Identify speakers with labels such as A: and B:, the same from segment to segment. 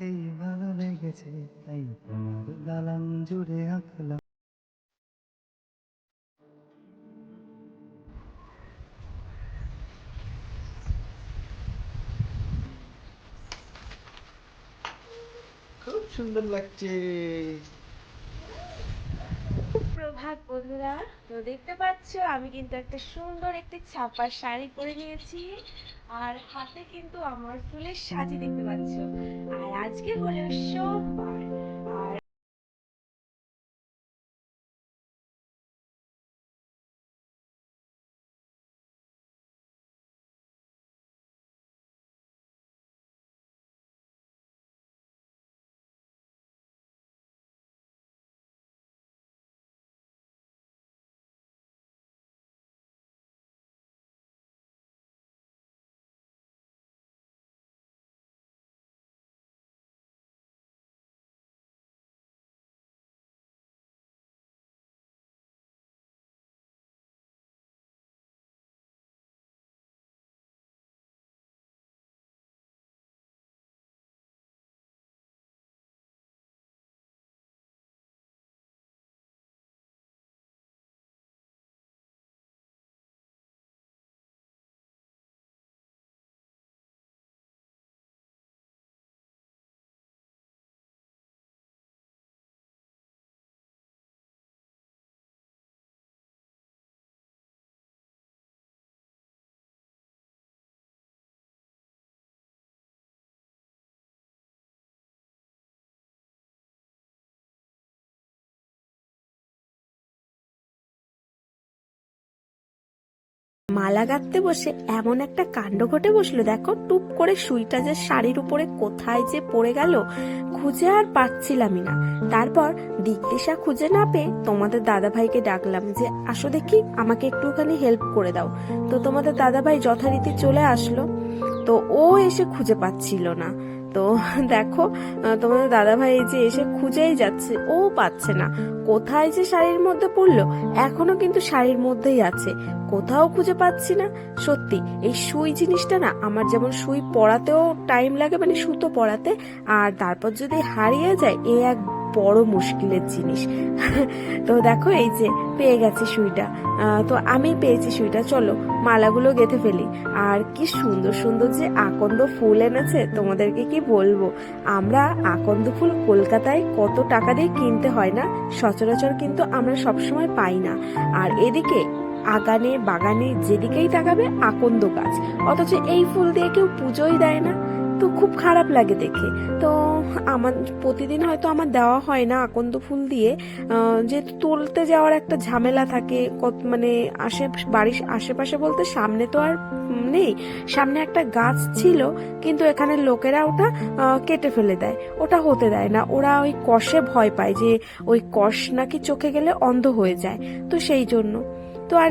A: তোমাকেই ভালো লেগেছে তাই তোমার দালান জুড়ে আঁকলাম। খুব সুন্দর লাগছে।
B: প্রভাত বন্ধুরা তো দেখতে পাচ্ছ আমি কিন্তু একটা সুন্দর একটি ছাপা শাড়ি পরে নিয়েছি আর হাতে কিন্তু আমার ফুলের সাজি দেখতে পাচ্ছ। আর আজকে হলো সোমবার। মালা গাঁথতে বসে এমন একটা কাণ্ড ঘটে বসল, দেখো। টুপ করে সুইটা যে শাড়ির উপরে কোথায় যে পড়ে গেল, খুঁজে আর পাচ্ছিলামই না। তারপর দিক দিশা খুঁজে না পেয়ে তোমাদের দাদা ভাইকে ডাকলাম যে, আসো দেখি, আমাকে একটুখানি হেল্প করে দাও। তো তোমাদের দাদা ভাই যথারীতি চলে আসলো। তো ও এসে খুঁজে পাচ্ছিল না। তো দেখো তোমাদের দাদা ভাই এই যে এসে খুঁজেই যাচ্ছে, ও পাচ্ছে না। কোথায় যে শাড়ির মধ্যে পড়ল, এখনও কিন্তু শাড়ির মধ্যেই আছে। কোথাও খুঁজে পাচ্ছি না। সত্যি, এই সুই জিনিসটা না, আমার যেমন সুই পড়াতেও টাইম লাগে মানে সুতো পড়াতে আর তারপর যদি হারিয়ে যায়, এ এক বড় মুশকিলের জিনিস। তো দেখো এই যে পেয়ে গেছে সুইটা। তো আমি পেয়েছি সুইটা। চলো মালাগুলো গেঁথে ফেলি। আর কি সুন্দর সুন্দর যে আকন্দ ফুল এনেছে, তোমাদেরকে কি বলব? আমরা আকন্দ ফুল কলকাতায় কত টাকা দিয়ে কিনতে হয় না? সচরাচর কিন্তু আমরা সবসময় পাই না। আর এদিকে আগানে, বাগানে যেদিকেই তাকাবে আকন্দ গাছ। অথচ এই ফুল দিয়ে কেউ পুজোই দেয় না। তো খুব খারাপ লাগে দেখে। তো আমার, প্রতিদিন হয়তো আমার দেওয়া হয় না আকন্দ ফুল দিয়ে। যেহেতু তুলতে যাওয়ার একটা ঝামেলা থাকে, কত মানে আশে বাড়ির আশেপাশে বলতে সামনে তো আর নেই। সামনে একটা গাছ ছিল, কিন্তু এখানে লোকেরা ওটা কেটে ফেলে দেয়। ওটা হতে দেয় না। ওরা ওই কষে ভয় পায় যে ওই কষ নাকি চোখে গেলে অন্ধ হয়ে যায়। তো সেই জন্য। তো আর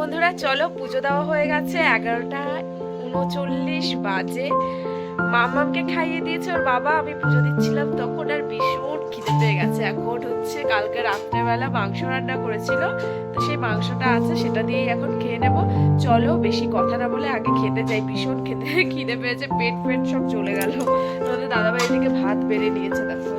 B: বন্ধুরা, চলো পুজো দেওয়া হয়ে গেছে। এগারোটা উনচল্লিশ বাজে। মামামকে খাইয়ে দিয়েছে ওর বাবা, আমি পুজো দিচ্ছিলাম তখন আর ভীষণ খিদে পেয়ে গেছে। এখন হচ্ছে কালকে রাত্রেবেলা মাংস রান্না করেছিল, তো সেই মাংসটা আছে, সেটা দিয়েই এখন খেয়ে নেব। চলো বেশি কথা না বলে আগে খেতে যাই। ভীষণ খেতে খিদে পেয়েছে, পেট পেট সব চলে গেল। তোমাদের দাদাভাই এদিকে ভাত বেড়ে নিয়েছে দেখো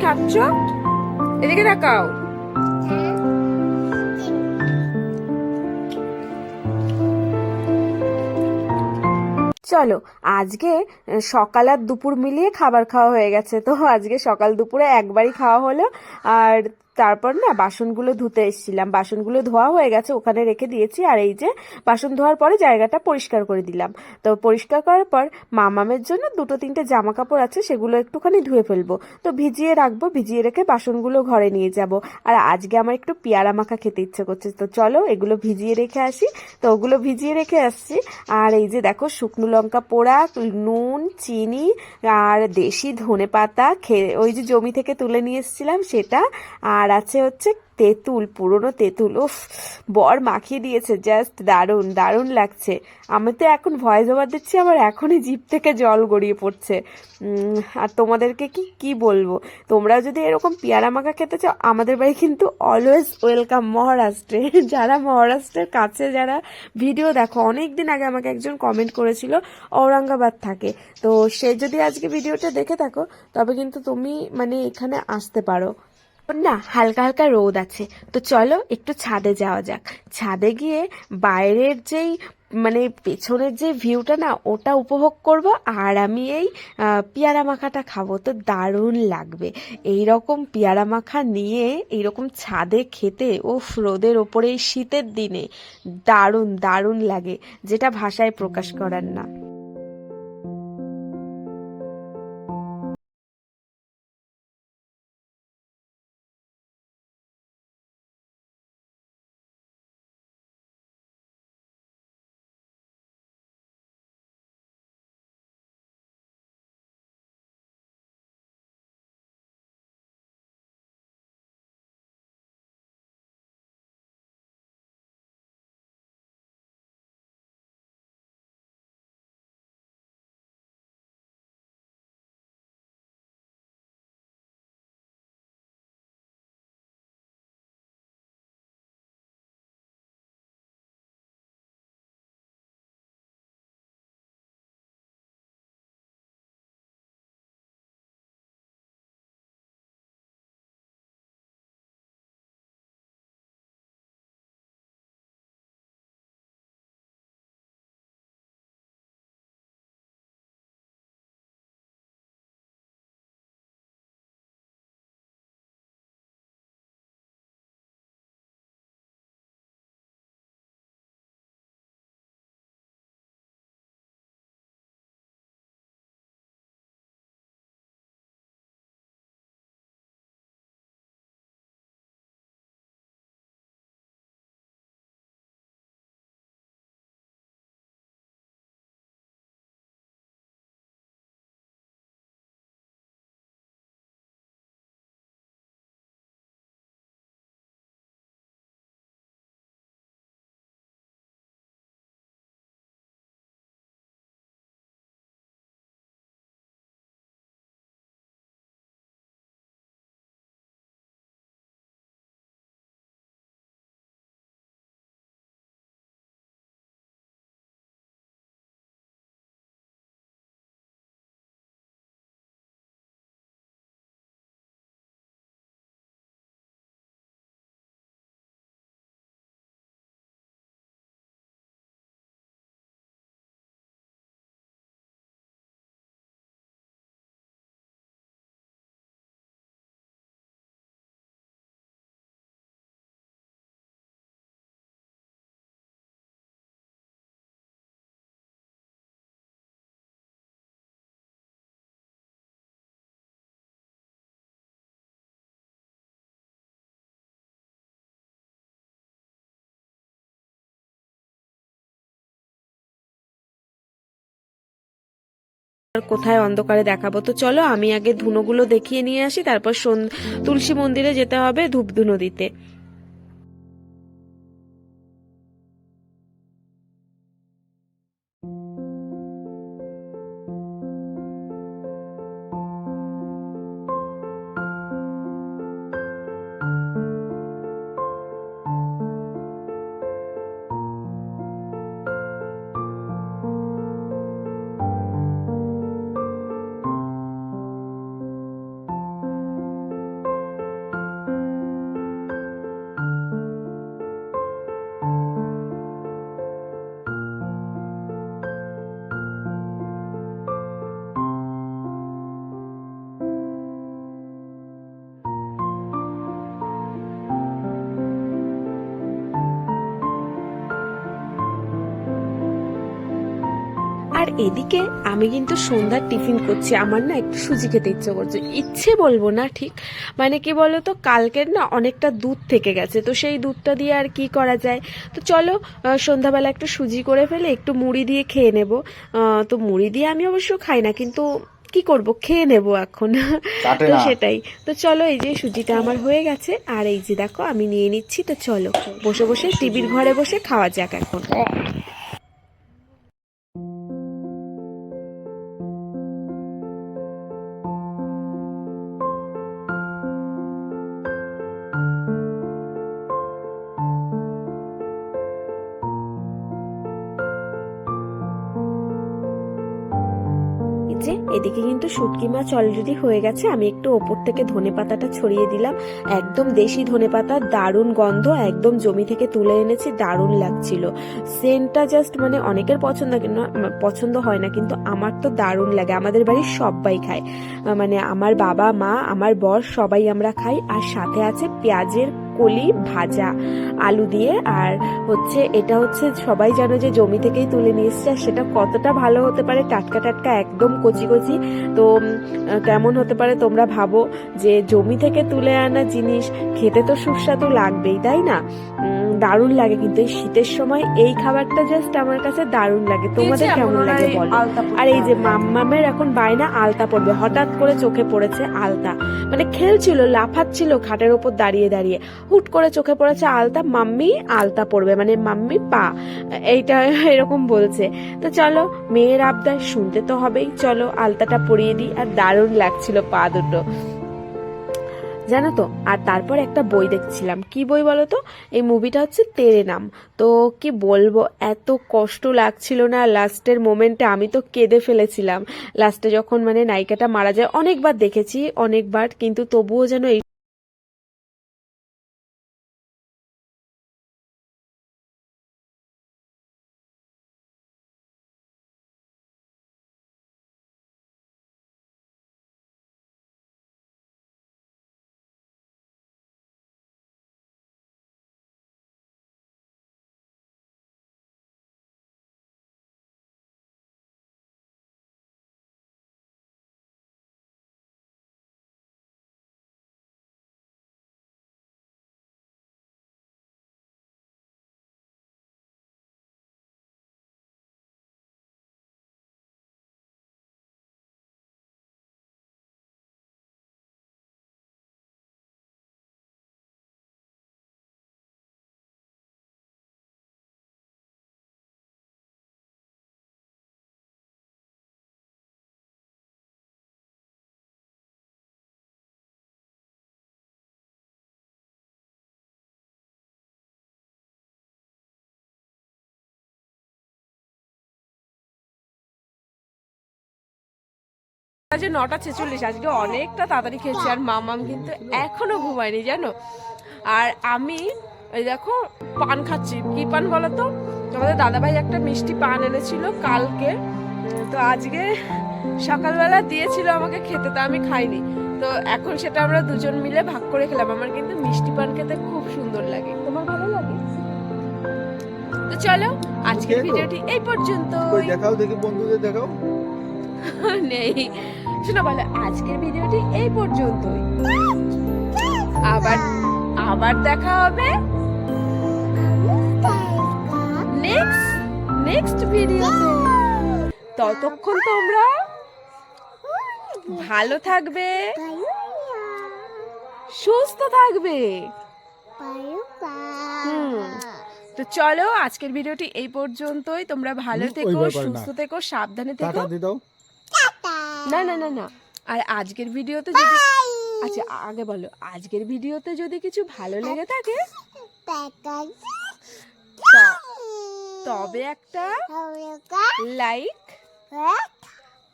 B: তুমি এদিকে চলো, আজকে সকাল আর দুপুর মিলিয়ে খাবার খাওয়া হয়ে গেছে। তো আজকে সকাল দুপুরে একবারই খাওয়া হলো। আর তারপর না বাসনগুলো ধুতে এসেছিলাম। বাসনগুলো ধোয়া হয়ে গেছে, ওখানে রেখে দিয়েছি। আর এই যে বাসন ধোয়ার পরে জায়গাটা পরিষ্কার করে দিলাম। তো পরিষ্কার করার পর মামামের জন্য দুটো তিনটে জামা কাপড় আছে, সেগুলো একটুখানি ধুয়ে ফেলব। তো ভিজিয়ে রাখব, ভিজিয়ে রেখে বাসনগুলো ঘরে নিয়ে যাব। আর আজকে আমার একটু পেয়ারা মাখা খেতে ইচ্ছে করছে। তো চলো এগুলো ভিজিয়ে রেখে আসি। তো ওগুলো ভিজিয়ে রেখে আসছি। আর এই যে দেখো শুকনো লঙ্কা পোড়া, নুন, চিনি, আর দেশি ধনে পাতা ওই যে জমি থেকে তুলে নিয়ে এসেছিলাম সেটা। আর আছে হচ্ছে তেঁতুল, পুরনো তেঁতুল। উফ, বর মাখিয়ে দিয়েছে, জাস্ট দারুণ দারুণ লাগছে। আমি তো এখন ভয়েস ওভার দিচ্ছি, আমার এখনই জিভ থেকে জল গড়িয়ে পড়ছে। আর তোমাদেরকে কি কি বলব? তোমরা যদি এরকম পেয়ারা মাখা খেতে চাও, আমাদের বাড়ি কিন্তু অলওয়েজ ওয়েলকাম মহারাষ্ট্রে। যারা মহারাষ্ট্রের কাছে যারা ভিডিও দেখো অনেক দিন আগে আমাকে একজন কমেন্ট করেছিল, ঔরঙ্গাবাদ থাকে। তো সে যদি আজকে ভিডিওটা দেখে থাকো, তবে কিন্তু তুমি মানে এখানে আসতে পারো। না, হালকা হালকা রোদ আছে। তো চলো একটু ছাদে যাওয়া যাক। ছাদে গিয়ে বাইরের যেই মানে পেছনের যে ভিউটা না, ওটা উপভোগ করব আর আমি এই পেয়ারা মাখাটা খাব। তো দারুণ লাগবে। এই রকম পেয়ারা মাখা নিয়ে এইরকম ছাদে খেতে, উফ, রোদের ওপরে এই শীতের দিনে, দারুণ দারুণ লাগে। যেটা ভাষায় প্রকাশ করার না। কোথায় অন্ধকারে দেখাবো? তো চলো, আমি আগে ধুনোগুলো দেখিয়ে নিয়ে আসি, তারপর তুলসী মন্দিরে যেতে হবে ধূপ ধুনো দিতে। এদিকে আমি কিন্তু সন্ধ্যার টিফিন করছি। আমার না একটু সুজি খেতে ইচ্ছে করছে। ইচ্ছে বলব না ঠিক? মানে কি বলো তো কালকের না অনেকটা দুধ থেকে গেছে। তো সেই দুধটা দিয়ে আর কি করা যায়? তো চলো সন্ধ্যাবেলা একটু সুজি করে ফেলে একটু মুড়ি দিয়ে খেয়ে নেব। আহ, তো মুড়ি দিয়ে আমি অবশ্য খাই না কিন্তু কি করব? খেয়ে নেব এখন। তো সেটাই। তো চলো এই যে সুজিটা আমার হয়ে গেছে। আর এই যে দেখো আমি নিয়ে নিচ্ছি। তো চলো বসে বসে টিভির ঘরে বসে খাওয়া যাক এখন। যে এদিকে কিন্তু শুটকি মাছ অলরেডি হয়ে গেছে। আমি একটু ওপর থেকে ধনে পাতাটা ছড়িয়ে দিলাম। একদম দেশি ধনে পাতা দারুণ গন্ধ, একদম জমি থেকে তুলে এনেছি, দারুণ লাগছিল। সেন্টটা জাস্ট মানে অনেকের পছন্দ পছন্দ হয় না, কিন্তু আমার তো দারুণ লাগে। আমাদের বাড়ির সবাই খায়। মানে আমার বাবা, মা, আমার বর সবাই আমরা খাই। আর সাথে আছে পেঁয়াজের কলি ভাজা আলু দিয়ে। আর হচ্ছে এটা হচ্ছে সবাই জানো যে জমি থেকেই তুলে নিয়ে এসছে। আর সেটা কতটা ভালো হতে পারে টাটকা টাটকা একদম কচি কচি। তো কেমন হতে পারে তোমরা ভাবো যে জমি থেকে তুলে আনা জিনিস খেতে তো সুস্বাদু লাগবেই তাই না? দারুণ লাগে কিন্তু এই শীতের সময়। এই খাবারটা জাস্ট আমার কাছে দারুণ লাগে। তোমাদের কেমন লাগে বলো? আর এই যে মাম্মামের এখন বায়না আলতা পড়বে। হঠাৎ করে চোখে পড়েছে আলতা। মানে খেলছিল লাফাচ্ছিল খাটের ওপর দাঁড়িয়ে দাঁড়িয়ে। হুট করে চোখে পড়েছে, আলতা মাম্মি, আলতা পড়বে মানে মাম্মি পা। এইটা এরকম বলছে। তো চলো, মেয়ের আবদার শুনতে তো হবেই। চলো, আলতাটা পরিয়ে দিই, আর দারুণ লাগছিল পা দুটো। জানো তো, আর তারপর একটা বই দেখছিলাম। কি বই বলো তো? এই মুভিটা হচ্ছে তেরে নাম। তো কি বলব, এত কষ্ট লাগছিল না লাস্টের মোমেন্টে, আমি তো কেঁদে ফেলেছিলাম। লাস্টে যখন মানে নায়িকাটা মারা যায়, অনেকবার দেখেছি, অনেকবার, কিন্তু তবুও যেন এই আজকে নটা ছেচল্লিশ আজকে অনেকটা তাড়াতাড়ি খেয়েছি আর মামাম কিন্তু এখনও ঘুমায়নি জানো? আর আমি এই দেখো পান খাচ্ছি। কি পান বলো তো? তোমাদের দাদাভাই একটা মিষ্টি পান এনেছিল কালকে। তো আজকে সকালবেলা দিয়েছিল আমাকে খেতে তো আমি খাইনি। তো এখন সেটা আমরা দুজন মিলে ভাগ করে খেলাম। আমার কিন্তু মিষ্টি পান খেতে খুব সুন্দর লাগে। তোমার ভালো লাগে? তো চলো আজকের ভিডিওটি এই পর্যন্ত
A: দেখাও দেখি বন্ধুদের দেখাও।
B: নেই। শোনো বলে আজকের ভিডিওটি এই পর্যন্তই। আবার আবার দেখা হবে নেক্সট নেক্সট ভিডিওতে। ততক্ষণ তোমরা
C: ভালো থাকবে সুস্থ থাকবে। তো চলো আজকের ভিডিওটি এই পর্যন্তই। তোমরা ভালো থেকো। সুস্থ থেকো সাবধানে থেকো। না না না না। আর আজকের ভিডিওতে যদি আচ্ছা আগে বলো আজকের ভিডিওতে যদি কিছু ভালো লেগে থাকে ত- তবে একটা লাইক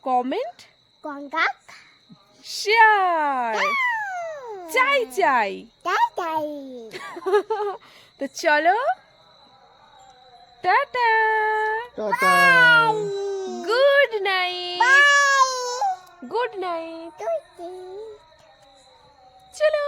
C: কমেন্ট শেয়ার চাই চাই। তো চলো tata.
D: Tata.
C: Good night good night চলো